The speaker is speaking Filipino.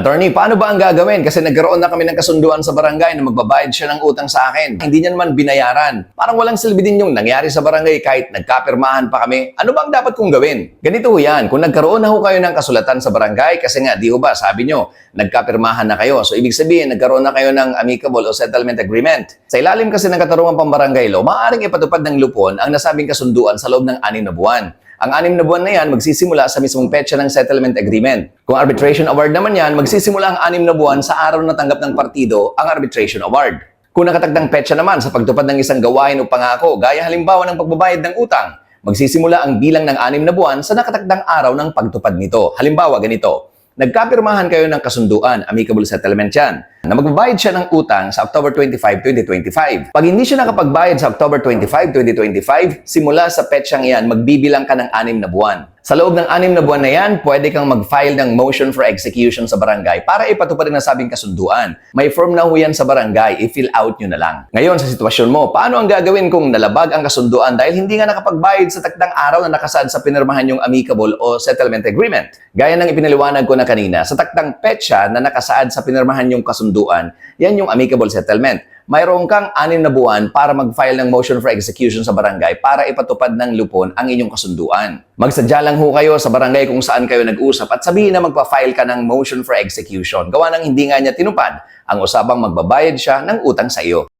Attorney, paano ba ang gagawin? Kasi nagkaroon na kami ng kasunduan sa barangay na magbabayad siya ng utang sa akin. Hindi niya naman binayaran. Parang walang silbi din yung nangyari sa barangay kahit nagkapirmahan pa kami. Ano bang dapat kong gawin? Ganito ho yan. Kung nagkaroon na ho kayo ng kasulatan sa barangay, kasi nga, di ho ba, sabi nyo, nagkapirmahan na kayo. So, ibig sabihin, nagkaroon na kayo ng amicable o settlement agreement. Sa ilalim kasi ng katarungan pambarangay law, maaaring ipatupad ng lupon ang nasabing kasunduan sa loob ng anim na buwan. Ang anim na buwan na yan magsisimula sa mismong petsa ng settlement agreement. Kung arbitration award naman yan, magsisimula ang anim na buwan sa araw na tanggap ng partido ang arbitration award. Kung nakatagdang petsa naman sa pagtupad ng isang gawain o pangako, gaya halimbawa ng pagbabayad ng utang, magsisimula ang bilang ng anim na buwan sa nakatagdang araw ng pagtupad nito. Halimbawa, ganito. Nagkapirmahan kayo ng kasunduan, amicable settlement yan, na magbabayad siya ng utang sa October 25, 2025. Pag hindi siya nakapagbayad sa October 25, 2025, simula sa petsyang iyan, magbibilang ka ng anim na buwan. Sa loob ng anim na buwan na yan, pwede kang mag-file ng motion for execution sa barangay para ipatupad ang nasabing kasunduan. May form na ho yan sa barangay, i-fill out nyo na lang. Ngayon, sa sitwasyon mo, paano ang gagawin kung nalabag ang kasunduan dahil hindi nga nakapagbayad sa takdang araw na nakasaad sa pinirmahan yung amicable o settlement agreement? Gaya ng ipinaliwanag ko na kanina, sa takdang petsa na nakasaad sa pinirmahan yung kasunduan, yan yung amicable settlement mayroon kang anim na buwan para mag-file ng motion for execution sa barangay para ipatupad ng lupon ang inyong kasunduan. Magsadya lang ho kayo sa barangay kung saan kayo nag-usap at sabihin na magpa-file ka ng motion for execution. Gawa ng hindi nga niya tinupad ang usapang magbabayad siya ng utang sa iyo.